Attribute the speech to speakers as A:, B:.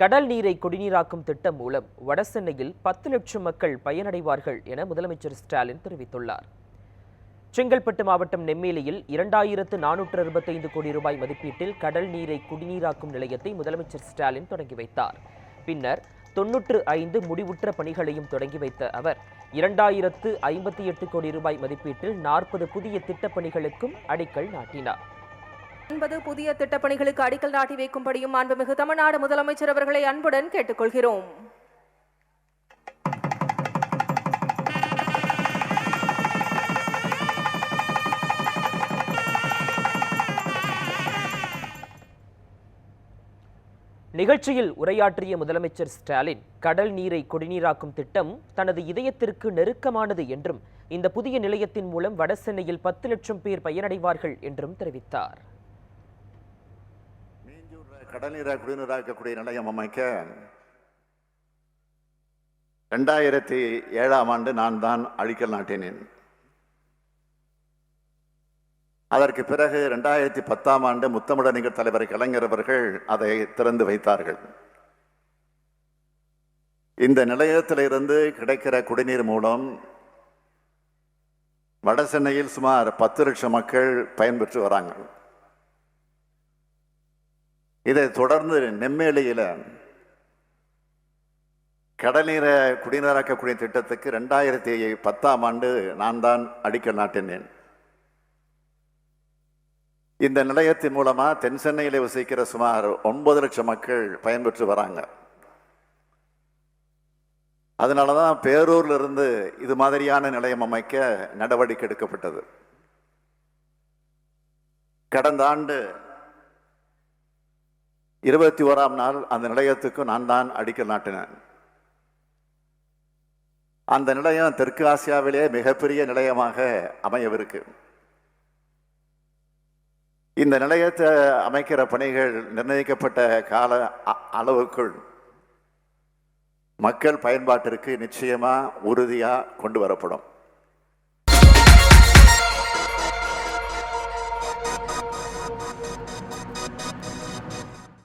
A: கடல் நீரை குடிநீராக்கும் திட்டம் மூலம் வடசென்னையில் பத்து லட்சம் மக்கள் பயனடைவார்கள் என முதலமைச்சர் ஸ்டாலின் தெரிவித்துள்ளார். செங்கல்பட்டு மாவட்டம் நெம்மேலியில் இரண்டாயிரத்து நானூற்று அறுபத்தைந்து கோடி ரூபாய் மதிப்பீட்டில் கடல் நீரை குடிநீராக்கும் நிலையத்தை முதலமைச்சர் ஸ்டாலின் தொடங்கி வைத்தார். பின்னர் தொன்னூற்று ஐந்து முடிவுற்ற பணிகளையும் தொடங்கி வைத்த அவர் இரண்டாயிரத்து ஐம்பத்தி எட்டு கோடி ரூபாய் மதிப்பீட்டில் நாற்பது புதிய திட்டப்பணிகளுக்கும் அடிக்கல் நாட்டினார்.
B: என்பது புதிய திட்டப்பணிகளுக்கு அடிக்கல் நாட்டி வைக்கும்படியும் மாண்புமிகு தமிழ்நாடு முதலமைச்சர் அவர்களை அன்புடன் கேட்டுக்கொள்கிறோம்.
A: நிகழ்ச்சியில் உரையாற்றிய முதலமைச்சர் ஸ்டாலின் கடல் நீரை குடிநீராக்கும் திட்டம் தனது இதயத்திற்கு நெருக்கமானது என்றும் இந்த புதிய நிலையத்தின் மூலம் வடசென்னையில் பத்து லட்சம் பேர் பயனடைவார்கள் என்றும் தெரிவித்தார்.
C: மீஞ்சூர் குடிநீராக்கக்கூடிய நிலையம் அமைக்க ரெண்டாயிரத்தி ஏழாம் ஆண்டு நான் தான் அழிக்கல் நாட்டினேன். அதற்கு பிறகு ரெண்டாயிரத்தி பத்தாம் ஆண்டு முத்தமிழறிஞர் தலைவர் கலைஞர் அவர்கள் அதை திறந்து வைத்தார்கள். இந்த நிலையத்திலிருந்து கிடைக்கிற குடிநீர் மூலம் வட சென்னையில் சுமார் பத்து லட்சம் மக்கள் பயன்பெற்று வராங்க. இதை தொடர்ந்து நெம்மேலியில் கடல்நீரை குடிநீராக்கக்கூடிய திட்டத்துக்கு ரெண்டாயிரத்தி பத்தாம் ஆண்டு நான் தான் அடிக்கல் நாட்டினேன். இந்த நிலையத்தின் மூலமாக தென் சென்னையில் வசிக்கிற சுமார் ஒன்பது லட்சம் மக்கள் பயன்பெற்று வராங்க. அதனால தான் பேரூர்லேருந்து இது மாதிரியான நிலையம் அமைக்க நடவடிக்கை எடுக்கப்பட்டது. கடந்த ஆண்டு இருபத்தி ஓராம் நாள் அந்த நிலையத்துக்கு நான் தான் அடிக்கல் நாட்டினேன். அந்த நிலையம் தெற்கு ஆசியாவிலே மிகப்பெரிய நிலையமாக அமையவிருக்கு. இந்த நிலையத்தை அமைக்கிற பணிகள் நிர்ணயிக்கப்பட்ட கால அ- அளவுக்குள் மக்கள் பயன்பாட்டிற்கு நிச்சயமாக உறுதியாக கொண்டு வரப்படும்.